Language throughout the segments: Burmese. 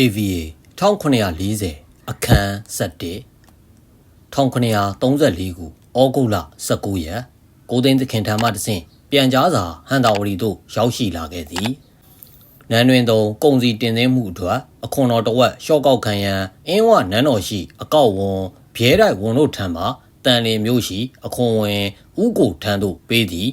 AVA 1940အခန်း7 1934ခုဩဂုတ်လ19ရက်ကိုသိန်းသခင်ထံမှတဆင့်ပြန်ကြားစာဟန်တာဝရီသို့ရောက်ရှိလာခဲ့သည်နန်းတွင်သုံးကုံစီတင်သွင်းမှုအတွက်အခွန်တော်တစ်ဝက်ရှော့ကောက်ခံရန်အင်းဝနန်းတော်ရှိ အကောက်ဝန်ဘဲတိုက်ဝန်တို့ထံမှတန်လင်မျိုးရှိ အခွန်ဝင်ဥကိုထံသို့ပေးသည်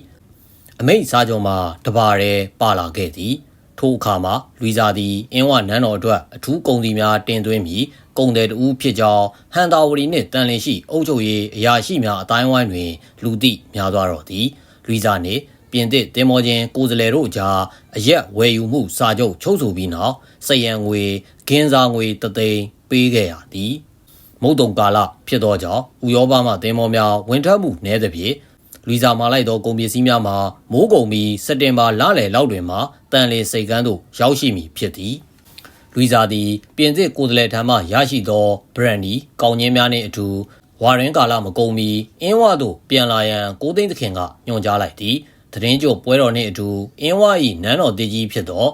အမိတ်စားကြုံမှာတပါရဲပါလာခဲ့သည် ထိုအခါမှာလူစာသည်အင်းဝနန်းတော်အတွက်အထူးကုန်စီများတင်သွင်းပြီးကုန်တယ်တူဖြစ်ကြောင်းဟန်တာဝရီနှင့်တန်လင်ရှိအုပ်ချုပ်ရေးအရာရှိများအတိုင်းဝိုင်းတွင် လူသိများသွားတော့သည်လူစာနှင့်ပြင်သစ်တင်မောချင်းကိုယ်စလဲတို့ကြားအရက်ဝယ်ယူမှုစာချုပ်ချုပ်ဆိုပြီးနောက်စရန်ငွေဂင်းစားငွေတသိန်းပေးခဲ့ရသည်မုတ်တုံကာလဖြစ်သောကြောင့်ဥရောပမှသင်္ဘောများဝင်ထွက်မှုနည်းသဖြင့် လူစာမာလိုက်သောကုန်ပစ္စည်းများမှာမိုးကုံပြီးစက်တင်ဘာလလယ်လောက်တွင်မှတန်လေစိတ်ကန်းသို့ရောက်ရှိမည်ဖြစ်သည်လူစာသည်ပြင်သစ်ကိုယ်တလဲထံမှရရှိသောဘရန်ဒီကောင်းချင်းများနှင့်အတူဝါရင်ကာလမကုန်မီအင်းဝသို့ပြန်လာရန်ကိုသိန်းသခင်ကညွှန်ကြားလိုက်သည်သတင်းကြိုပွဲတော်နှင့်အတူအင်းဝ၏နန်းတော်တည်ကြီးဖြစ်သော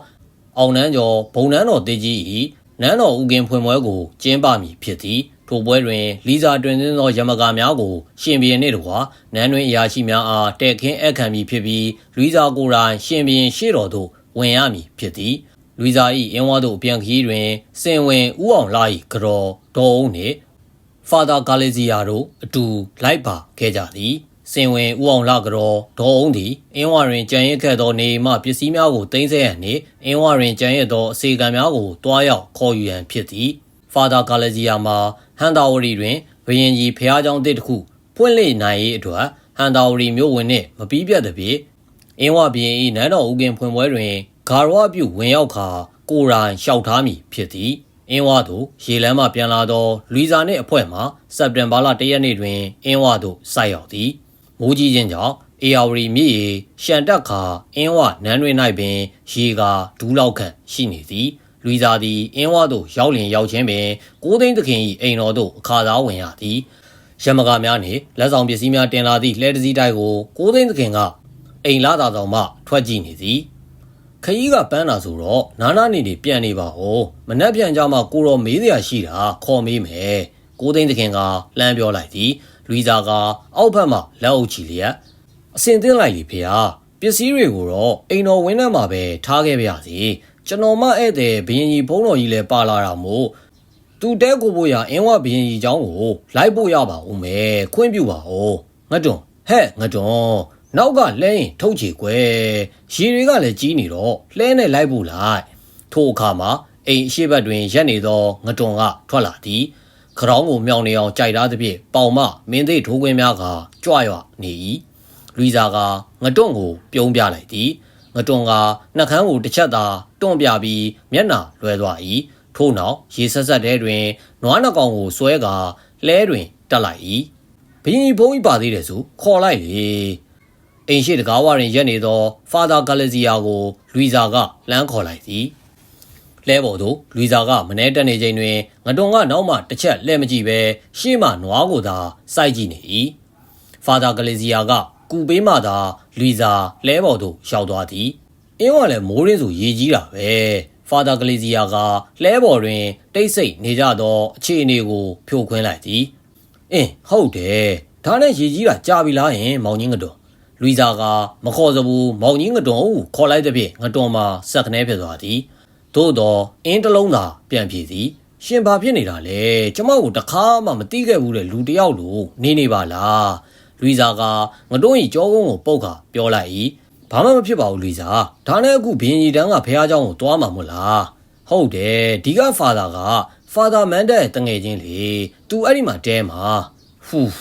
အောင်နန်းကျော်ဘုံနန်းတော်တေကြီး၏နန်းတော်ဦးကင်ဖွင့်ပွဲကိုကျင်းပမည်ဖြစ်သည် ထိုပွဲတွင်လီဇာတွင်သွင်းသောရမကာများကို ရှင်ဘီရင်နှင့်တကွာနန်းတွင်အရာရှိများအားတဲ့ခင်းအခမ်းမည်ဖြစ်ပြီးလူီဇာကိုယ်တိုင်ရှင်ဘီရင်ရှေ့တော်သို့ဝင်ရမည်ဖြစ်သည်လူီဇာ၏အင်းဝါသို့အပြန်ခရီးတွင်စင်ဝင်ဦးအောင်လာ၏ကြော်ဒေါ်အုံးနှင့်ဖာသာဂါလေဇီယာတို့အတူလိုက်ပါခဲ့ကြသည်စင်ဝင်ဦးအောင်လာကြော်ဒေါ်အုံးသည်အင်းဝတွင်ကြံရစ်ခဲ့သောနေမှပစ္စည်းများကိုတင်ဆက်ရန်နှင့်အင်းဝတွင်ကြံရစ်သောအစီကံများကိုတွားရောက်ခေါ်ယူရန်ဖြစ်သည် ဖာသာဂါလေဇီယာမှာဟန်တာဝရီတွင်ဘယင်ကြီးဖျားเจ้าတစ်တစ်ခုဖွင့်လှစ်နိုင်ရေးအတွက်ဟန်တာဝရီမြို့ဝင်နှင့်မပြီးပြတ်သဖြင့်အင်းဝဘယင်၏နန်းတော်ဦးကင်ဖွင့်ပွဲတွင်ဂါရဝပြုဝင်ရောက်ခါကိုယ်တိုင်လျှောက်ထားမည်ဖြစ်သည်အင်းဝသို့ရေလမ်းမှပြန်လာသောလူီဇာနှင့်အဖွဲ့မှစက်တင်ဘာလ၁ရက်နေ့တွင်အင်းဝသို့ဆိုက်ရောက်သည်မိုးကြီးခြင်းကြောင့်အေယာဝရီမြစ်ရေရှန်တက်ခါအင်းဝနန်းတွင်၌ပင်ရေကာဒူးလောက်ခန့်ရှိနေသည် လူီဇာသည်အင်းဝသို့ရောက်လျင်ရောက်ခြင်းပင်ကိုသိန်းသခင်၏အိမ်တော်သို့အခါသားဝင်ရသည်ရမကာများနှင့်လက်ဆောင်ပစ္စည်းများတင်လာသည့်လှဲတစည်းတိုက်ကိုကိုသိန်းသခင်ကအိမ်လာသာဆောင်မှထွက်ကြည့်နေသည်ခရီးကပန်းတာဆိုတော့နာနာနေနေပြန်နေပါဦးမနှက်ပြန်ကြမှာကိုတော်မေးစရာရှိတာခေါ်မေးမယ်ကိုသိန်းသခင်ကလှမ်းပြောလိုက်သည်လူီဇာကအောက်ဘက်မှလက်အုပ်ချီလျက်အစင်သင်းလိုက်လေဖေဟာပစ္စည်းတွေကိုတော့အိမ်တော်ဝင်းထဲမှာပဲထားခဲ့ပါရစေ ကျွန်တော်မှဧည့်သည်ဘရင်ကြီးဘုန်းတော်ကြီးလည်းပါလာတာမို့သူတဲကိုဖို့ရအင်းဝဘရင်ကြီးเจ้าကိုလိုက်ဖို့ရပါဦးမယ်ခွင့်ပြုပါဦးငါတွန်းဟဲ့ငါတွန်းနောက်ကလဲရင်ထုတ်ချေကွယ်ရေတွေကလည်းကြီးနေတော့လဲနဲ့လိုက်ဖို့လိုက်ထို့အခါမှာအိမ်အရှိဘက်တွင်ရက်နေသောငတွန်ကထွက်လာသည်ခရောင်းကိုမြောင်နေအောင်ကြိုက်ထားသဖြင့်ပေါင်မမင်းသိထိုးခွင်းများကကြွရွနေ၏လူီဇာကငတွန်ကိုပြုံးပြလိုက်သည် ငတွန်ကနှကန်းကိုတစ်ချက်သာတွန့်ပြပြီးမျက်နှာလွှဲသွား၏ထို့နောက်ရေဆက်ဆက်တဲတွင်နွားနှကောင်ကိုဆွဲကာလဲတွင်တက်လိုက်၏ဘရင်ကြီးဘုန်းကြီးပါသေးတယ်ဆိုခေါ်လိုက်လေအိမ်ရှိတကားဝရင်ရက်နေသော ဖာသာဂါလစီယာကိုလူီဇာကလမ်းခေါ်လိုက်သည်လဲပေါ်သို့လူီဇာကမနေတက်နေချိန်တွင်ငတွန်ကနောက်မှတစ်ချက်လှဲ့မကြည့်ပဲရှေ့မှနွားကိုသာစိုက်ကြည့်နေ၏ဖာသာဂါလစီယာက ကူပေးမှသာလူီဇာလဲပေါ်သို့ရောက်သွားသည်အင်းကလည်းမိုးရင်းဆိုရေကြီးတာပဲဖာသာဂလေဇီယာကလဲပေါ်တွင် တိတ်ဆိတ်နေကြသောအခြေအနေကိုဖြိုခွင်းလိုက်သည်အင်းဟုတ်တယ်ဒါနဲ့ရေကြီးတာကြာပြီလားဟင်မောင်ကြီးငတွန်လူီဇာကမခေါ်စဘူးမောင်ကြီးငတွန်ကိုခေါ်လိုက်တဲ့ဖြင့်ငတွန်မှာစက်ခနဲဖြစ်သွားသည်သို့တော့အင်းတလုံးသာပြန်ပြေသည်ရှင်ဘာဖြစ်နေတာလဲကျမကိုတခါမှမတိခဲ့ဘူးတဲ့လူတယောက်လိုနေနေပါလား လူီဇာကငတွန်းဤကြောကုန်းကိုပုတ်ခါပြောလိုက်၏ဘာမှမဖြစ်ပါဘူးလူီဇာဒါနဲ့အခုဘင်းကြီးတန်းကဖះเจ้าကိုတွားမှာမို့လားဟုတ်တယ်ဒီကဖာသာကဖာသာမန်တဲ့တငယ်ချင်းလေသူအဲ့ဒီမှာတဲမှာဟူး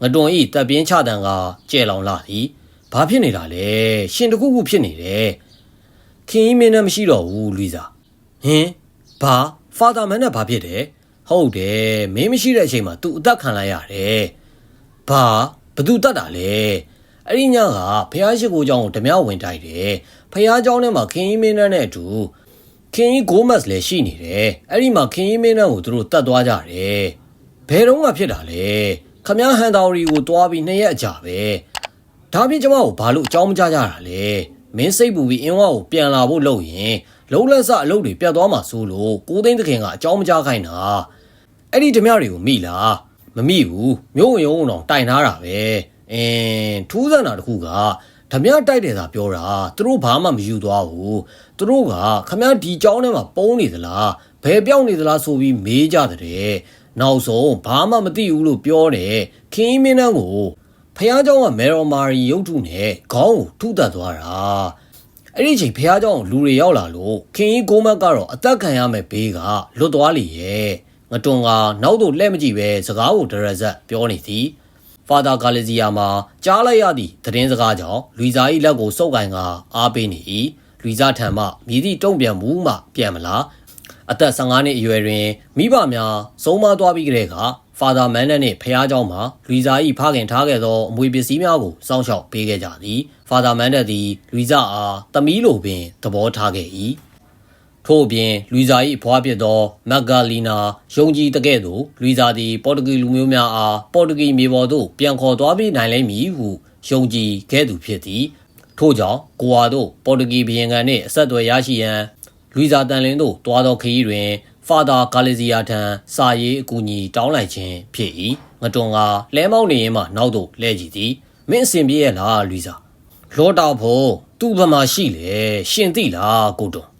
ငတွန်ဤတပ်ပြင်းချတန်ကကျဲလောင်လာသည်ဘာဖြစ်နေတာလဲရှင်တခုခုဖြစ်နေတယ်ခင်ကြီးမင်းနဲ့မရှိတော့ဘူးလူီဇာဟင်ဘာဖာသာမန်နဲ့ဘာဖြစ်တယ်ဟုတ်တယ်မင်းမရှိတဲ့အချိန်မှာ तू အသက်ခံလိုက်ရတယ် ဘာဘသူတတ်တာလဲအဲ့ဒီညကဖះရှိခိုးเจ้าကိုဓမြဝင်တိုက်တယ်ဖះเจ้าထဲမှာခင်ကြီးမင်းနဲ့အတူခင်ကြီးဂိုးမတ်လည်းရှိနေတယ်အဲ့ဒီမှာခင်ကြီးမင်းနဲ့ကိုသူတို့တတ်သွားကြတယ်ဘယ်တော့မှဖြစ်တာလဲခမည်းဟန်တာရီကိုတွားပြီးနှစ်ရက်အကြာပဲဒါပြင်ကျမကိုဘာလို့အကြောင်းမကြားကြတာလဲမင်းစိတ်ပူပြီးအင်းဝါကိုပြန်လာဖို့လုပ်ရင် လုံးလက်စအလုပ်တွေပြတ်သွားမှာစိုးလို့ကိုသိန်းသခင်ကအကြောင်းမကြားခိုင်းတာအဲ့ဒီဓမြတွေကိုမိလား မမိဘူးမြို့ဝင်ရုံအောင်တိုင်ထားတာပဲအင်းထူးဆန်းတာတစ်ခုကဓမြတိုက်တယ်သာပြောတာသူတို့ဘာမှမယူသွားဘူးသူတို့ကခမည်းဒီကြောင်းထဲမှာပုံးနေသလားဘယ်ပြောင်းနေသလားဆိုပြီးမေးကြတဲ့နောက်ဆုံးဘာမှမသိဘူးလို့ပြောတယ်ခင်းမင်းနှန်းကိုဖះเจ้าကမေရိုမာရီရုပ်ထုနဲ့ခေါင်းကိုထုတက်သွားတာအဲ့ဒီချိန်ဖះเจ้าလူတွေရောက်လာလို့ခင်ကြီးကိုမတ်ကတော့အသက်ခံရမယ်ဘေးကလွတ်သွားလေရဲ့ ငတွန်ကနောက်တော့လှဲ့မကြည့်ပဲစကားကိုဒရဇက်ပြောနေသည်ဖာသာဂါလစီယာမှာကြားလိုက်ရသည့်သတင်းစကားကြောင့်လူစား၏လက်ကိုစုပ်ကင်ကအားပေးနေ၏လူစားထံမှမြည်သည့်တုံ့ပြန်မှုမှပြန်မလားအသက်15နှစ်အရွယ်တွင်မိဘများဆုံးမသွားပြီးကြတဲ့ကဖာသာမန်နက်နှင့်ဖះเจ้าမှာလူစား၏ဖခင်ထားခဲ့သောအမွေပစ္စည်းများကိုစောင့်ရှောက်ပေးခဲ့ကြသည်ဖာသာမန်နက်သည်လူစားအားသမီးလိုပင်သဘောထားခဲ့၏ ထို့အပြင်လူစာ၏ဘွားဖြစ်သောမက်ဂါလီနာယုံကြည်တကဲ့သို့လူစာသည်ပေါ်တူဂီလူမျိုးများအားပေါ်တူဂီမြေပေါ်သို့ပြန်ခေါ်သွားပေးနိုင်လိမ့်မည်ဟုယုံကြည်ခဲ့သူဖြစ်သည်ထို့ကြောင့်ကိုဝါတို့ပေါ်တူဂီဘီယံကန်နှင့်အဆက်အသွယ်ရရှိရန်လူစာတန်လင်းတို့တွားသောခရီးတွင်ဖာသာကာလီဇီယာထံစာရေးအကူအညီတောင်းလိုက်ခြင်းဖြစ်၏ငတွန်ကလဲမောင်းနေရင်မှနောက်သို့လဲကြည့်သည်မင်းအစဉ်ပြေးရဲ့လားလူစာလောတောက်ဖို့သူ့ဘမှာရှိလေရှင်သိလားကိုတွန်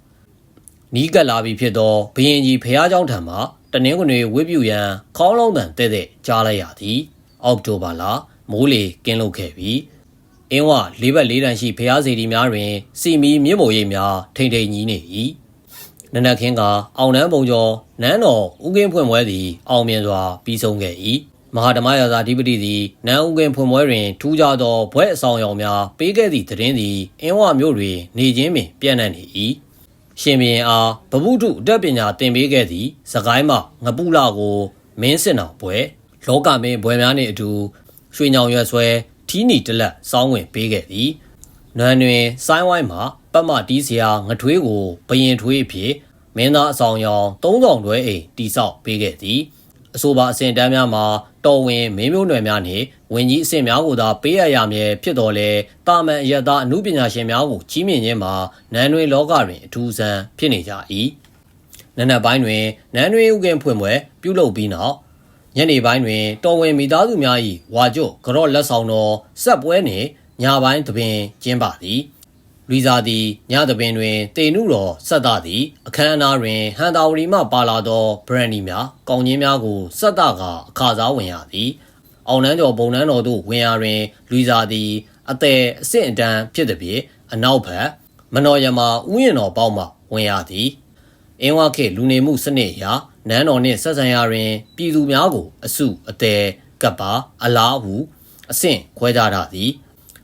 နီးကပ်လာပြီဖြစ်သောဘရင်ကြီးဖះเจ้าထံမှတနင်္ဂနွေဝိပုယံခေါင်းလုံးတန်တဲ့တဲ့ကြားလိုက်ရသည်အောက်တိုဘာလမိုးလေကင်းလုတ်ခဲ့ပြီအင်းဝလေးဘက်လေးတန်ရှိဖះစီတီများတွင် စီမီမြင့်မိုရိပ်များထိန်ထိန်ကြီးနေ၏နနက်ခင်းကအောင်နန်းပုံကျော်နန်းတော်ဥကင်းဖွင့်ပွဲသည် အောင်မြင်စွာပြီးဆုံးခဲ့၏မဟာဓမ္မရာဇာဓိပတိသည်နန်းဥကင်းဖွင့်ပွဲတွင်ထူးခြားသောဘွဲ့အဆောင်အယောင်များပေးခဲ့သည့်သတင်းသည်အင်းဝမြို့တွင်နေခြင်းပင်ပြန့်နှံ့နေ၏ ရှင်ဘီရင်အားဗဗုဒ္ဓအတတ်ပညာသင်ပေးခဲ့သည့်စကိုင်းမှငပုလကိုမင်းစစ်တော်ပွဲလောကမင်းဘွယ်များနှင့်အတူရွှေညောင်ရွက်ဆွဲထီးနီတလက်စောင်းဝင်ပေးခဲ့သည်နွမ်းတွင်ဆိုင်းဝိုင်းမှာပတ်မတီးစရာငထွေးကိုဘရင်ထွေးအဖြစ်မင်းသားအဆောင်ရောင်၃ဆောင်တွဲအိမ်တိဆောက်ပေးခဲ့သည် အဆိုပါအစဉ်တန်းများမှာတော်ဝင်မင်းမျိုးနွယ်များနှင့်ဝင်ကြီးအဆင့်များကိုသာပေးရရမည်ဖြစ်တော်လဲတာမန်အရသာအမှုပညာရှင်များကိုကြီးမြင့်ခြင်းမှာနန်းတွင်လောကတွင်အထူးဆန်းဖြစ်နေကြ၏နနက်ပိုင်းတွင်နန်းတွင်ဥကင်ဖွင့်ပွဲပြုလုပ်ပြီးနောက်ညနေပိုင်းတွင်တော်ဝင်မိသားစုများ၏ဝါကျွတ်ကြော့လက်ဆောင်တော်ဆက်ပွဲနှင့်ညပိုင်းသပင်ကျင်းပသည် လူစားသည်ညသပင်တွင်တေနုတော်ဆက်သားသည် အခမ်းအနားတွင်ဟန်တာဝရီမှပါလာသောဘရန်ဒီများကောင်းချင်းများကိုဆက်သားကအခါစားဝင်ရသည်အောင်နှန်းကျော်ဘုံနှန်းတော်သို့ဝင်ရာတွင်လူစားသည်အသည်အဆင့်အတန်းဖြစ်သည်ဖြင့်အနောက်ဘက်မနော်ရမဥယျာဉ်တော်ပေါက်မှဝင်ရသည်အင်းဝခေလူနေမှုစနစ်အရနန်းတော်နှင့်ဆက်ဆံရာတွင် ပြည်သူများကိုအစုအသည်ကပ်ပါအလားဟုအဆင့်ခွဲကြတာသည်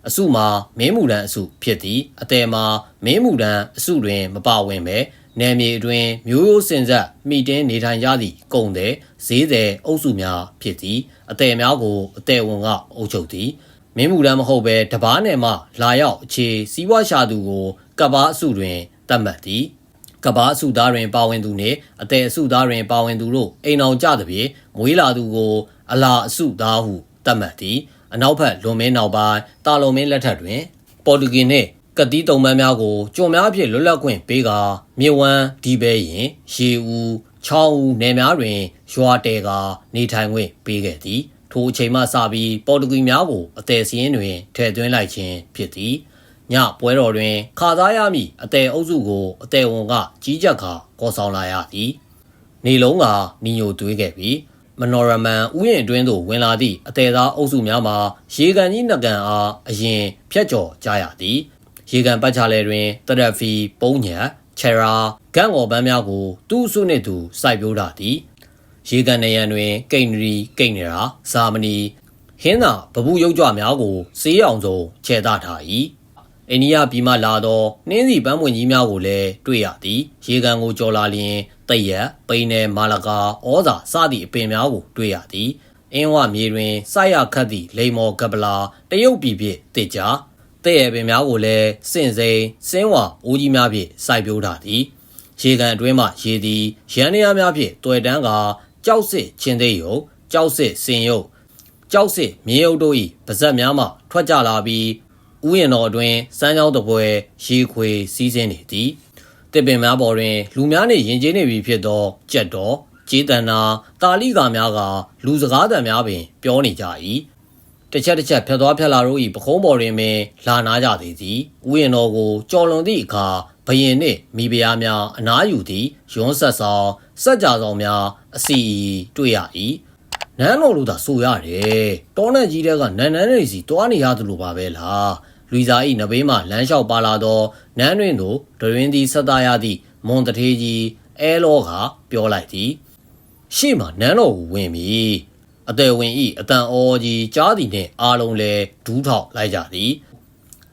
အစုမှာမင်းမူတန်းအစုဖြစ်သည်အတဲမှာမင်းမူတန်းအစုတွင် မပါဝင်ပဲနယ်မြေအတွင်းမျိုးရိုးစင်ဆက်မိတင်းနေထိုင်ကြသည့်ကုံတဲ့ဈေးတဲ့အုပ်စုများဖြစ်သည်အတဲများကိုအတဲဝန်ကအုပ်ချုပ်သည်မင်းမူတန်းမဟုတ်ပဲတပားနယ်မှလာရောက်အခြေစီးပွားရှာသူကိုကပ္ပားအစုတွင်တတ်မှတ်သည်ကပ္ပားအစုသားတွင်ပါဝင်သူနှင့်အတဲအစုသားတွင်ပါဝင်သူတို့အိမ်အောင်ကြသဖြင့်မွေးလာသူကို အလာအစုသားဟုတတ်မှတ်သည် အနောက်ဘက်လွန်မင်းနောက်ပိုင်းတာလုံမင်းလက်ထက်တွင် ပေါ်တူဂီနှင့်ကတိတုံမန်းများကိုကြုံများအဖြစ်လွတ်လပ်ခွင့်ပေးကာမြေဝမ်းဒီဘဲရင်ရေဦးချောင်းဦးနယ်များတွင်ရွာတဲကာနေထိုင်ခွင့်ပေးခဲ့သည်ထိုအချိန်မှစပြီးပေါ်တူဂီများကိုအသည်စည်းတွင်ထည့်သွင်းလိုက်ခြင်းဖြစ်သည်ညပွဲတော်တွင်ခါသားရမည့်အသည်အုပ်စုကိုအသည်ဝန်ကကြီးကြပ်ခါကော်ဆောင်လာရသည်နေလုံးကနီညိုသွေးခဲ့ပြီး မနော်ရမန်ဥယျာဉ်အတွင်းသို့ဝင်လာသည့်အသေးသားအုပ်စုများမှာရေကန်ကြီးနှကန်အားအရင်ဖြတ်ကျော်ကြရသည်ရေကန်ပတ်ချလဲတွင်တရက်ဖီပုံညံချေရာဂန့်ော်ပန်းများကိုသူ့အစုနှင့်သူစိုက်ပျိုးတာသည်ရေကန်နေရန်တွင်ကိန်ရီကိန်နရာဇာမနီဟင်းသာဗဘူးရုပ်ကြွများကိုစေးအောင်စုံခြေသထား၏ အိန္ဒိယပြည်မှလာသောနှင်းစီပန်းပွင့်ကြီးများကိုလည်းတွေ့ရသည်ရေကန်ကိုကြော်လာလျင်တရက်ပိန်နယ်မာလကာဩဇာစသည့်အပင်များကိုတွေ့ရသည်အင်းဝမြေတွင်စိုက်ရခတ်သည့်လိမ္မော်ကပလာတရုတ်ပြည်ဖြင့်တစ်ကြတဲ့ရပင်များကိုလည်းစင့်စိန်စင်းဝါအိုးကြီးများဖြင့်စိုက်ပျိုးထားသည်ရေကန်အတွင်းမှရေသည်ရန်နေရများဖြင့်တွေ့တန်းကကြောက်စစ်ချင်းသေးရုံကြောက်စစ်စင်ရုပ်ကြောက်စစ်မြေအုပ်တို့၏ပါဇက်များမှထွက်ကြလာပြီး ဥယျာဉ်တော်အတွင်းစမ်းကြောင်းတပွဲရေခွေစီးဆင်းနေသည်တစ်ပင်များပေါ်တွင် လူများနှင့်ယဉ်ကျေးနေပြီဖြစ်သောကြက်တော်ကြေးတန်နာတာလိကာများကလူစကားတန်များပင် ပြောနေကြ၏တစ်ချက်တစ်ချက်ဖြတ်သွားဖြတ်လာတို့၏ပခုံးပေါ်တွင်ပင်လာနာကြသည်သည်ဥယျာဉ်တော်ကိုကြော်လွန်သည့်အခါဘယင်နှင့်မိဖုရားများအနားယူသည်ရွန်းဆက်ဆောင်စက်ကြဆောင်များအစီအီတွေ့ရ၏ နန်းတော်လို့သာဆိုရတယ်တောနဲ့ကြီးတဲ့ကနန်းနန်းနေစီတွားနေရသလိုပါပဲလားလူစာဤနဘေးမှလမ်းလျှောက်ပါလာသောနန်းတွင်သို့ဒရင်းသည်ဆက်သားရသည့်မွန်တထေးကြီးအဲလောကပြောလိုက်သည်ရှေ့မှနန်းတော်ကိုဝင်ပြီအသေးဝင်ဤအတန်အောကြီးကြားသည်နှင့်အားလုံးလဲဒူးထောက်လိုက်ကြသည်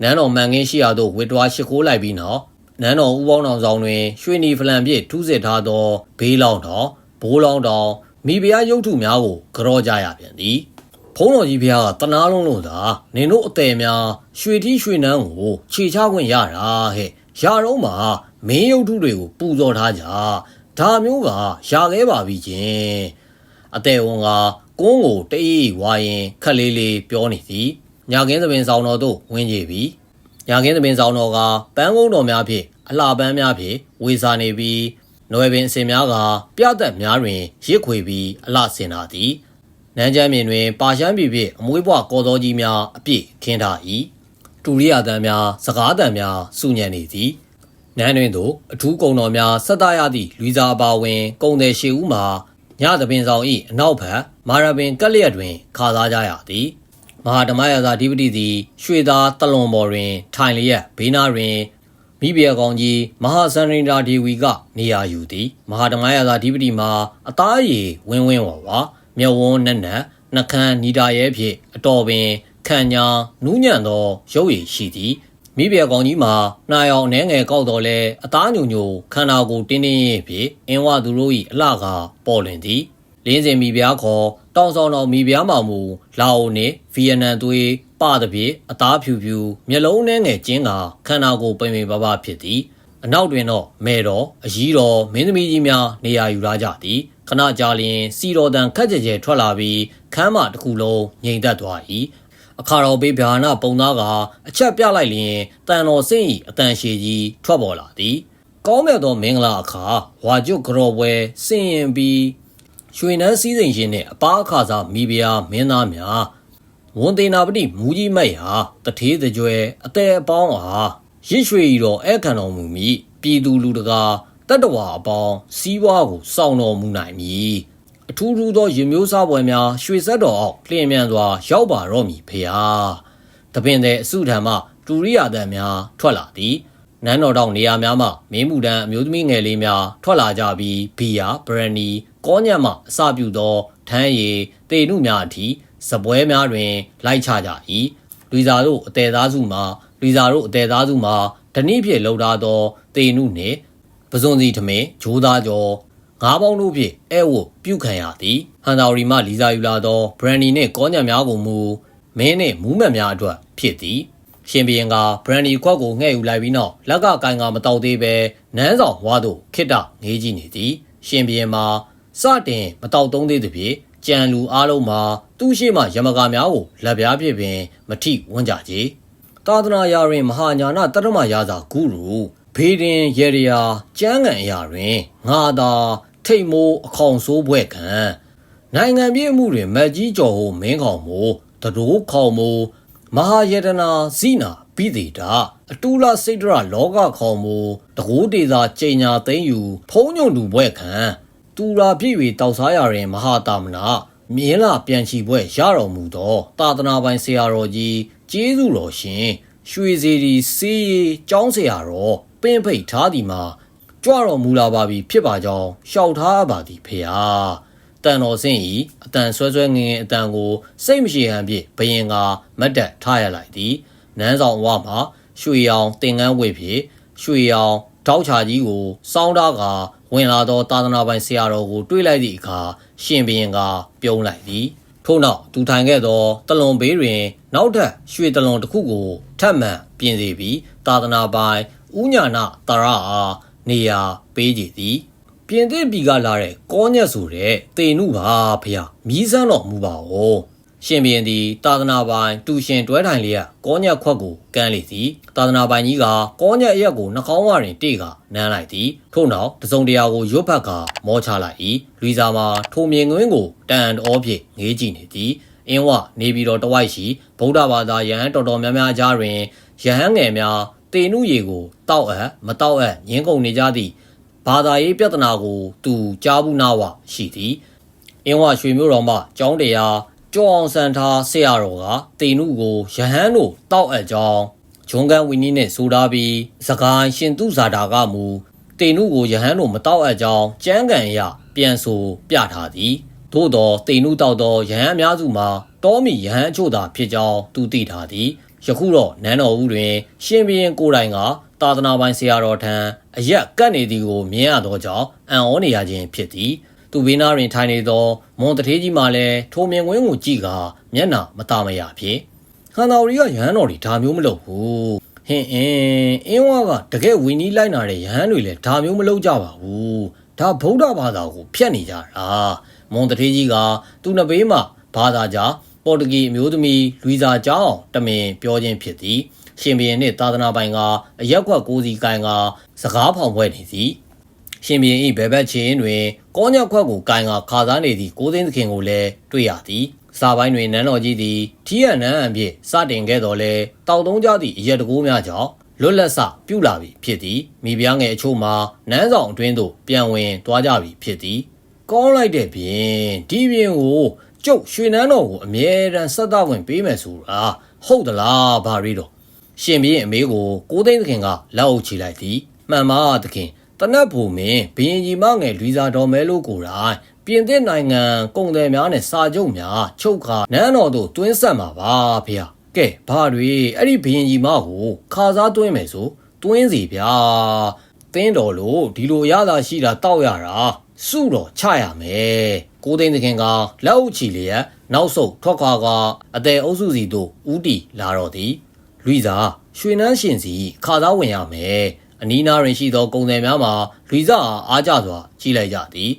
နန်းတော်မှန်ကင်းရှိရာသို့ဝစ်တွားရှိခိုးလိုက်ပြီးနောက်နန်းတော်ဦးပေါင်းတော်ဆောင်တွင်ရွှေနီဖလံပြည့်ထူးစစ်ထားသောဘေးလောင်တော်ဘိုးလောင်တော် မိဖုရားရုပ်ထုများကိုကြောကြရပြန်သည်ဖုံးတော်ကြီးဖုရားကတနာလုံးလို့သာနင်တို့အသေးများရွှေထီးရွှေနန်းကိုခြေချခွင့်ရတာဟဲ့ရတော့မှမင်းရုပ်ထုတွေကိုပူဇော်ထားကြဒါမျိုးကရခဲ့ပါပြီချင်းအသေးဝန်ကကုန်းကိုတေးဝါရင်ခက်လေးလေးပြောနေသည်ညာကင်းသပင်ဆောင်တော်တို့ဝင်ကြပြီညာကင်းသပင်ဆောင်တော်ကပန်းကုန်းတော်များဖြင့်အလှပန်းများဖြင့်ဝေစာနေပြီး နွယ်ပင်အစင်များကပြတ်သက်များတွင်ရစ်ခွေပြီးအလှဆင်လာသည်နန်းချမ်းမြင်တွင်ပါရှမ်းပြည်ဖြင့်အမွေးဘွားကော်တော်ကြီးများအပြည့်ခင်းထား၏တူရိယာတန်များစကားတန်များစုညံနေသည်နန်းတွင်သို့အထူးကုံတော်များဆက်သားရသည့်လူစားပါဝင်ကုံတယ်ရှေဦးမှာညသပင်ဆောင်၏အနောက်ဘက်မာရပင်ကက်လျက်တွင်ခါစားကြရသည်မဟာဓမ္မရာဇာဓိပတိသည်ရွှေသားတလွန်ပေါ်တွင် ထိုင်လျက်ဘေးနာတွင် မိဖုရားကောင်းကြီးမဟာစန္ဒင်တာဒေဝီကနေရာယူသည်မဟာဓမ္မရာဇာဓိပတိမှာအသားရည်ဝင်းဝင်းဝါဝါမျက်ဝန်းနက်နက်နှကန်းနီတာရဲဖြင့်အတော်ပင်ခံညာနူးညံ့သောရုပ်ရည်ရှိသည်မိဖုရားကောင်းကြီးမှာနှာရောင်နှဲငယ်ကောက်တော်လဲအသားညိုညိုခန္ဓာကိုယ်တင်းတင်းရဲ့ဖြင့်အင်းဝသူတို့၏အလှကပေါ်လွင်သည်လင်းစင်မိဖုရားခေါ်တောင်ဆောင်တော်မိဖုရားမောင်မူလာအိုနှင့်ဗီယက်နမ်သွေး ပသဖြင့်အသားဖြူဖြူမျက်လုံးနှဲငယ်ကျင်းကခန္ဓာကိုယ်ပိန်ပိန်ပါပါဖြစ်သည်အနောက်တွင်တော့မဲတော်အကြီးတော်မင်းသမီးကြီးများနေရာယူလာကြသည်ခဏကြာလျင်စီတော်တန်ခက်ကြဲကြဲထွက်လာပြီးခမ်းမတစ်ခုလုံးငြိမ်သက်သွား၏အခါတော်ဘေးဗျာနာပုံသားကအချက်ပြလိုက်လျင်တန်တော်စင့်၏အတန်ရှည်ကြီးထွက်ပေါ်လာသည်ကောင်းမြတ်သောမင်္ဂလာအခါဝါကျွတ်ကြော်ပွဲစင်ရင်ပြီးရွှေနန်းစည်းစိမ်ရှင်နှင့်အပားအခါစားမိဖုရားမင်းသားများ ဝန်တေနာပတိမူကြီးမက်ရာတထေးတကြွယ်အတဲအပေါင်းအားရစ်ရွှေဤတော်အဲ့ခံတော်မူမည်ပြည်သူလူတကာတတ္တဝါအပေါင်းစီးပွားကိုစောင့်တော်မူနိုင်မည်အထူးထူးသောရမျိုးစားပွဲများရွှေဆက်တော်အောက်လျင်မြန်စွာရောက်ပါတော့မည်ဖေဟာတပင်တဲ့အစုထံမှတူရိယာတန်များထွက်လာသည်နန်းတော်တောင်နေရာများမှမင်းမှုတန်းအမျိုးသမီးငယ်လေးများထွက်လာကြပြီးဘီယာဘရန်နီကောညံ့မှအစပြုသောထမ်းရည်တေနုများအထိ စပွဲများတွင် လိုက်ချကြ၏လူစားတို့အသေးသားစုမှာလူစားတို့အသေးသားစုမှာဓနိဖြင့်လှုပ်ထားသောတေနုနှင့်ပဇွန်စီထမင်းဂျိုးသားကျော်ငါးပေါင်းတို့ဖြင့်အဲဝတ်ပြုခံရသည်ဟန်တာရီမှလီစာယူလာသောဘရန်နီနှင့်ကောညံများကိုမူမင်းနှင့်မူးမတ်များအတွက်ဖြစ်သည်ရှင်ဘီရင်ကဘရန်ဒီခွက်ကိုငှဲ့ယူလိုက်ပြီးနောက်လက်ကကိုင်ကမတောက်သေးပဲနန်းဆောင်ဝါတို့ခိတငေးကြည့်နေသည်ရှင်ဘီရင်မှာစတင်မတောက်သုံးသေးသဖြင့် ကြံလူအားလုံးမှာသူ့ရှိမှယမကာများကိုလက်ပြားဖြစ်ပင် မထိဝန်းကြကြီးသာသနာရာတွင်မဟာညာနာတရမရာဇာဂုရုဖေးရင်ရေရယာကျမ်းဂန်အရာတွင်ငါသာထိတ်မိုးအခေါင်ဆိုးဘွဲ့ခံနိုင်ငံပြည်မှုတွင်မက်ကြီးကျော်ဟိုမင်းခေါင်မိုးတတိုးခေါင်မိုးမဟာယတနာဇိနာပိသေတာအတူလာစိတ်တရလောကခေါင်မိုးတကိုးဒေသာကျိညာသိမ့်ယူဖုံးညုံလူဘွဲ့ခံ တူရာပြည့်၍တောက်စားရရင်မဟာတာမနာမြင်းလာပြန်ချီပွဲရတော်မူသောသာသနာပိုင်ဆရာတော်ကြီးကျေးဇူးတော်ရှင် ရွှေစီရီစီရီကျောင်းဆရာတော်ပင်ဖိတ်ထားသည်မှာကြွတော်မူလာပါပြီဖြစ်ပါကြောင်းရှောက်ထားပါသည်ဖေဟာတန်တော်စင်ဤအတန်ဆွဲဆွဲငင်ငင်အတန်ကို စိတ်မရှိဟန်ဖြင့်ဘယင်ကမတ်တက်ထားရလိုက်သည်နန်းဆောင်ဝမှာရွှေရောင်တင်ငန်းဝေဖြင့်ရွှေရောင်တောက်ချာကြီးကိုစောင်းတာက ဝင်လာသောသာသနာပိုင်ဆရာတော်ကိုတွေးလိုက်သည့်အခါရှင်ဘရင်ကပြုံးလိုက်သည်ထို့နောက်သူထိုင်ခဲ့သောတလွန်ဘေးတွင် နောက်ထပ်ရွှေတလွန်တစ်ခုကိုထပ်မံပြင်စီပြီးသာသနာပိုင်ဥညာနာတရအားနေရာပေးကြည်သည်ပြင်သစ်ပြည်ကလာတဲ့ကောညက်ဆိုတဲ့တေနုပါဖះမြည်စမ်းတော်မူပါဦး ရှင်ဘီရင်သည်သာသနာပိုင်တူရှင်တွဲထိုင်လျက်ကောညက်ခွက်ကိုကမ်းလေသည်သာသနာပိုင်ကြီးကကောညက်အရက်ကိုနှာခေါင်းဝတွင်တေကနမ်းလိုက်သည်ထို့နောက်တစုံတရာကိုရွတ်ဖက်ကမောချလိုက်၏လူစာမှာထိုမြင်ကွင်းကိုတန်အောဖြင့်ငေးကြည့်နေသည်အင်းဝနေပြီးတော့တဝိုက်ရှိဗုဒ္ဓဘာသာယဟန်တော်တော်များများကြားတွင်ယဟန်ငယ်များတေနုရေကိုတောက်အပ်မတောက်အပ်ငင်းကုန်နေကြသည့်ဘာသာရေးပြဿနာကို သူကြားဘူးနာဝရှိသည်အင်းဝရွှေမျိုးတော်မှကျောင်းတရား ကျော်အောင်ဆန်ထားဆရာတော်ကတေနုကိုယဟန်တို့တောက်အပ်ကြောင်းဂျွန်ကန်ဝီနီနဲ့ဆိုထားပြီးစကိုင်းရှင်သူဇာတာကမူတေနုကိုယဟန်တို့မတောက်အပ်ကြောင်းကြမ်းကန်ရပြန်ဆိုပြထားသည်သို့တော်တေနုတောက်သောယဟန်အများစုမှာတောမီယဟန်အချို့သာဖြစ်ကြောင်းသူသိထားသည်ယခုတော့နန်းတော်ဦးတွင် ရှင်ဘီရင်ကိုယ်တိုင်ကသာသနာပိုင်ဆရာတော်ထံအရက်ကပ်နေသည်ကိုမြင်ရသောကြောင့်အံ့ဩနေရခြင်းဖြစ်သည် သူ့ဘေးနားတွင်ထိုင်နေသောမွန်တထေးကြီးမှလည်းထိုမြင်ကွင်းကိုကြည့်ကာမျက်နှာမတာမရဖြစ်ဟန်တော်ရီကရဟန်းတော်တွေဒါမျိုးမလုပ်ဘူးဟင်အင်းအင်းဝါကတကယ်ဝီနီးလိုက်နာတဲ့ရဟန်းတွေလည်းဒါမျိုးမလုပ်ကြပါဘူးဒါဗုဒ္ဓဘာသာကိုဖျက်နေကြတာမွန်တထေးကြီးကသူ့နှစ်ဘေးမှာဘာသာကြားပေါ်တူဂီအမျိုးသမီးလူီဇာကြောင်းတမင်ပြောခြင်းဖြစ်သည်ရှင်ဘရင်နှင့်သာသနာပိုင်ကအရက်ကွက်ကိုစီကိုင်ကစကားဖောင်ဖွဲ့နေသည်ရှင်ဘရင်၏ဘယ်ဘက်ချင်းတွင် ကောညက်ခွက်ကိုကိုင်ကခါစားနေသည့်ကိုသိန်းသခင်ကိုလည်းတွေ့ရသည်စာပိုင်းတွင်နန်းတော်ကြီးသည်ထီးရနန်းအဖြစ်စတင်ခဲ့တော်လဲတောက်သုံးကြသည့်အရက်တကူးများကြောင့်လွတ်လပ်စပြုလာပြီဖြစ်သည်မိဖုရားငယ်အချို့မှာနန်းဆောင်အတွင်းသို့ပြန်ဝင်သွားကြပြီဖြစ်သည်ကောင်းလိုက်တဲ့ပြင်ဒီပြင်ကိုကျုပ်ရွှေနန်းတော်ကိုအမြဲတမ်းဆက်တော့ဝင်ပေးမယ်ဆိုတာဟုတ်သလားဘာရီတော့ရှင်ပြင်းအမေကိုကိုသိန်းသခင်ကလက်အုပ်ချလိုက်သည်မှန်ပါသခင် တနတ်ဘူမင်းဘရင်ကြီးမငယ်လူစားတော်မဲလို့ကိုယ်တိုင်ပြင်သစ်နိုင်ငံကုန်တယ်များနဲ့စာချုပ်များချုပ်ခါနန်းတော်တို့တွင်းဆက်မှာပါဖေဟာကဲဘာတွေအဲ့ဒီဘရင်ကြီးမကိုခါစားတွင်းမယ်ဆိုတွင်းစီဗျာတင်းတော်လို့ဒီလိုရတာရှိတာတောက်ရတာစုတော်ချရမယ်ကိုသိန်းသခင်ကလက်အုပ်ချီလျက်နောက်ဆုတ်ထွက်ခွာကအတဲအုပ်စုစီတို့ဦးတီလာတော့သည်လူစာရွှေနန်းရှင်စီခါသားဝင်ရမယ် အနီးနားတွင်ရှိသောကုန်တယ်များမှာလူစာအားကြစွာကြီးလိုက်ကြသည်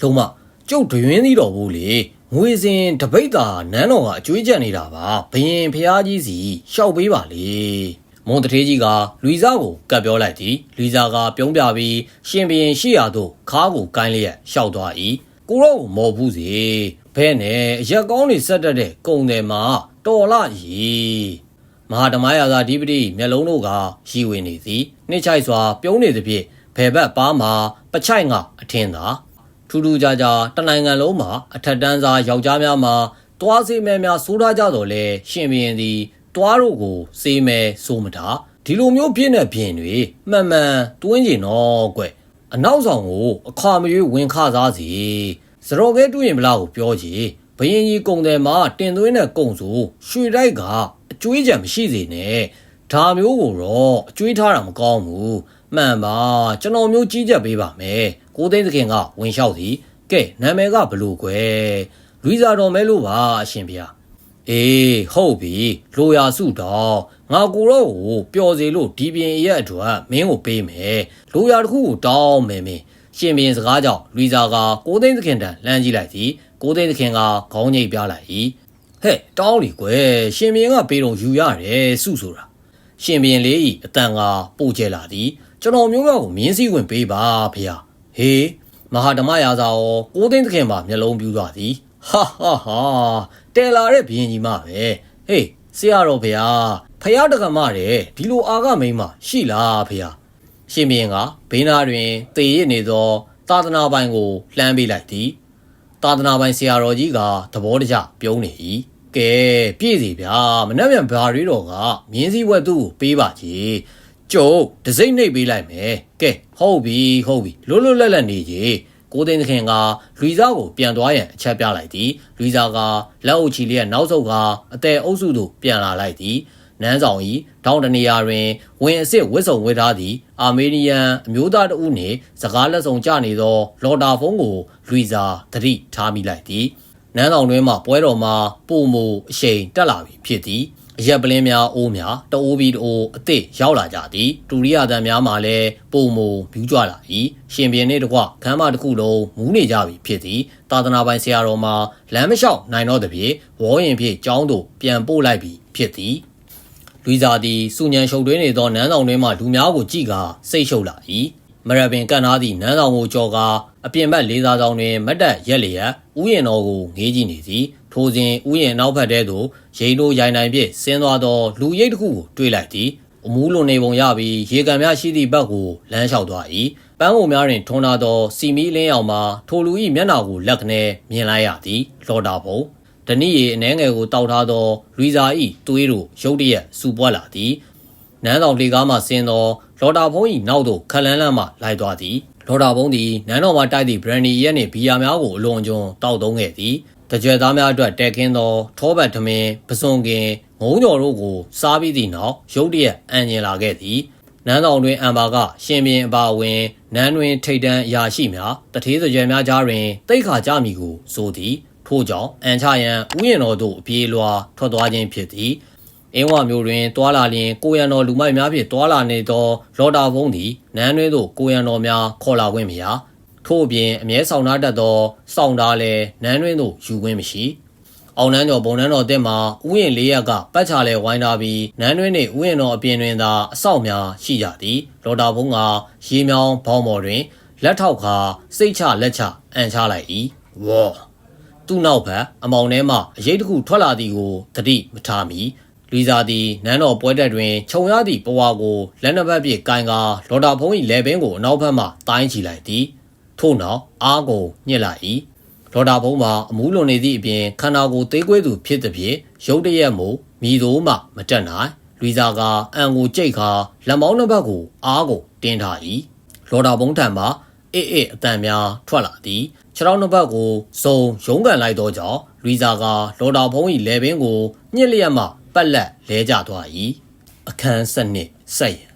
လုံးမကျုပ်ဒွင်းသီးတော်ဘူးလေငွေစင်တပိတ်တာနန်းတော်ကအကျွေးကြက်နေတာပါဘရင်ဖျားကြီးစီရှောက်ပေးပါလေမွန်တထေးကြီးကလူစားကိုကပ်ပြောလိုက်သည်လူစားကပြုံးပြပြီးရှင်ဘရင်ရှိရာသို့ခါးကိုကိုင်းလျက်ရှောက်သွား၏ကိုရောကိုမော်ဘူးစီဘဲနဲ့အရက်ကောင်းတွေဆက်တက်တဲ့ကုံတယ်မှာတော်လာကြီး မဟာဓမ္မရာဇာဓိပတိမျက်လုံးတို့ကရီဝင်နေသည်နှိမ့်ချိုက်စွာပြုံးနေသဖြင့်ဘယ်ဘက်ပါမှာပချိုက်ငါအထင်းသာထူးထူးခြားခြားတနိုင်ငံလုံးမှာအထက်တန်းစားယောက်ျားများမှာတွားစေးမဲများစိုးထားကြတော့လဲရှင်ဘရင်သည်တွားတို့ကိုစေးမဲစိုးမတာဒီလိုမျိုးပြည့်တဲ့ပြင်တွေမှန်မှန်တွင်းကျင်တော့ကွအနောက်ဆောင်ကိုအခါမရွေးဝင်ခစားစီစရော်ကဲတွေ့ရင်မလားကိုပြောကြည့်ဘရင်ကြီးကုံတယ်မှာတင်သွင်းတဲ့ကုံဆိုရွှေတိုက်ကအ ကျွေးကြံမရှိစေနဲ့ဒါမျိုးကိုတော့အကျွေးထားတာမကောင်းဘူးမှန်ပါကျွန်တော်မျိုးကြီးကြပ်ပေးပါမယ်ကိုသိန်းသခင်ကဝင်လျှောက်သည်ကဲနာမည်ကဘလို့ကွယ်လူစာတော်မဲလို့ပါအရှင်ဗျာအေးဟုတ်ပြီလိုရာစုတော့ငါကိုတော့ကိုပျော်စေလို့ဒီပြင်ရဲ့အတွက်မင်းကိုပေးမယ်လိုရာတစ်ခုကိုတောင်းမယ်မင်းရှင်ဘရင်စကားကြောင့်လူစာကကိုသိန်းသခင်တန်လှမ်းကြည့်လိုက်သည်ကိုသိန်းသခင်ကခေါင်းညိတ်ပြလိုက်၏ ဟဲ့တောင်းလီကွယ်ရှင်ဘရင်ကပေးတော့ယူရတယ်စုဆိုတာရှင်ဘရင်လေးဤအတန်ကပို့ကျဲလာသည်ကျွန်တော်မျိုးမျိုးကိုမြင်းစည်းဝင်ပေးပါဖေဟာဟေးမဟာဓမ္မရာဇာရောကိုသိန်းသခင်ပါမျက်လုံးပြူသွားသည်ဟာဟာဟာတဲလာတဲ့ဘရင်ကြီးမပဲဟေးဆရာတော်ဖေဟာဖယားတက္ကမတဲ့ဒီလိုအာကမိန်မရှိလားဖေဟာရှင်ဘရင်ကဘေးနာတွင်တေရစ်နေသောသာသနာပိုင်ကိုလှမ်းပေးလိုက်သည် သာသနာပိုင်ဆရာတော်ကြီးကသဘောတကျပြုံးနေ၏ကဲပြည့်စီဗျာမနှက်မြန်ဘာရီတော်ကမြင်းစည်းဝက်သူ့ကိုပေးပါကြီးကျုပ်ဒစိမ့်နှိပ်ပေးလိုက်မယ်ကဲဟုတ်ပြီဟုတ်ပြီလွတ်လွတ်လပ်လပ်နေကြီးကိုသိန်းသခင်ကလူစားကိုပြန်သွားရန်အချက်ပြလိုက်သည်လူစားကလက်အုပ်ချီလျက်နောက်ဆုတ်ကအတဲအုပ်စုသို့ပြန်လာလိုက်သည် နန်းဆောင်ဤတောင်တနေရာတွင်ဝင်အစ်စ်ဝစ်စုံဝစ်ထားသည့်အာမေးနီးယန်အမျိုးသားတဦးနှင့်စကားလက်ဆောင်ကြနေသော လော်တာဖုန်းကိုလူစာသတိထားမိလိုက်သည်နန်းဆောင်တွင်မှပွဲတော်မှာပုံမူအရှိန်တက်လာပြီဖြစ်သည်အအရက်ပလင်းများအိုးများတအိုးပြီးတအိုးအသစ်ရောက်လာကြသည်တူရိယာတန်များမှလည်းပုံမူမြူးကြလာ၏ရှင်ပြင်းနှင့်တကွခမ်းမတစ်ခုလုံးမူးနေကြပြီဖြစ်သည်သာသနာပိုင်ဆရာတော်မှာလမ်းမလျှောက်နိုင်တော့သဖြင့်ဝေါ်ရင်ဖြင့်ကျောင်းသို့ပြန်ပို့လိုက်ပြီဖြစ်သည် လူစာသည်စုညံရှုပ်တွင်းနေသောနန်းဆောင်တွင်မှလူများကိုကြည့်ကာစိတ်ရှုပ်လာ၏မရပင်ကန်သားသည့်နန်းဆောင်ကိုကြော်ကာအပြင်ဘက်လေးစားဆောင်တွင်မတ်တက်ရက်လျက်ဥယျာဉ်တော်ကိုငေးကြည့်နေသည်ထိုစဉ်ဥယျာဉ်နောက်ဘက်ထဲသို့ရိန်တို့ရိုင်နိုင်ဖြင့်ဆင်းသွားသောလူရိပ်တစ်ခုကိုတွေ့လိုက်သည်အမူးလွန်နေပုံရပြီးရေကန်များရှိသည့်ဘက်ကိုလမ်းလျှောက်သွား၏ပန်းကုန်များတွင်ထွန်းလာသောစီမီလင်းအောင်မှာထိုလူ၏မျက်နှာကိုလက်ကနေမြင်လိုက်ရသည်လော်တာဘုံ ဒနီရီအနှဲငယ်ကိုတောက်ထားသောလူစာဤသွေးတို့ရုတ်တရက်စူပွက်လာသည်နန်းတော်လေကားမှဆင်းသောလော်တာဘုံ၏နောက်သို့ခလန်းလန်းမှလိုက်သွားသည်လော်တာဘုံသည်နန်းတော်မှတိုက်သည့်ဘရန်ဒီရက်နှင့်ဘီယာများကိုအလွန်ကျွံတောက်သုံးခဲ့သည်တကြွယ်သားများအတွက်တဲကင်းသောထောပတ်ထမင်းပစွန်ကင်ငုံကြော်တို့ကိုစားပြီးသည့်နောက်ရုတ်တရက်အံကျင်လာခဲ့သည်နန်းတော်တွင်အံပါကရှင်ဘင်အပါအဝင်နန်းတွင်ထိတ်တန်းအရာရှိများတထေးစကြယ်များကြားတွင်တိတ်ခါကြမည်ကိုဆိုသည် ထို့ကြောင့်အန်ချရန်ဥယျာဉ်တော်သို့အပြေးလွှာထွက်သွားခြင်းဖြစ်သည်အင်းဝမျိုးတွင်တွာလာလျင်ကိုရံတော်လူမိုက်များဖြင့်တွာလာနေသောလော်တာဘုံသည်နန်းတွင်သို့ကိုရံတော်များခေါ်လာခွင့်မရထို့အပြင်အမြဲဆောင်သားတတ်သောစောင့်သားလည်းနန်းတွင်သို့ယူခွင့်မရှိအောင်နန်းကျော်ဘုံနန်းတော်တက်မှာဥယျာဉ်လေးရက်ကပတ်ချလဲဝိုင်းထားပြီးနန်းတွင်းနှင့်ဥယျာဉ်တော်အပြင်တွင်သာအဆောက်များရှိကြသည်လော်တာဘုံကရေမြောင်းဘောင်းမော်တွင်လက်ထောက်ခါစိတ်ချလက်ချအန်ချလိုက်၏ဝေါ သူ့နောက်ဘက်အမောင်ထဲမှအရေးတစ်ခုထွက်လာသည်ကိုသတိမထားမီလူစားသည်နန်းတော်ပွဲတက်တွင်ခြုံရသည့်ပဝါကိုလက်နှစ်ဖက်ဖြင့်ကင်ကာလော်တာဘုံ၏လယ်ပင်ကိုအနောက်ဘက်မှတိုင်းချီလိုက်သည်ထို့နောက်အားကိုညှစ်လိုက်၏လော်တာဘုံမှာအမူးလွန်နေသည့်အပြင်ခန္ဓာကိုယ်သေးကွဲသူဖြစ်သည်ဖြင့်ရုတ်တရက်မို့မိသို့မှမတက်နိုင်လူစားကအံကိုကြိတ်ခါလက်မောင်းနှစ်ဘက်ကိုအားကိုတင်းထား၏လော်တာဘုံထံမှအေးအေးအတန်များထွက်လာသည် ခြေထောက်နှစ်ဖက်ကိုဇုံရုံးကန်လိုက်သောကြောင့်လူဇာကလော်တာဖုံး၏လယ်ပင်ကိုညှစ်လျက်မှပတ်လက်လဲကျသွား၏အခန်းစနစ်ဆက်ရန်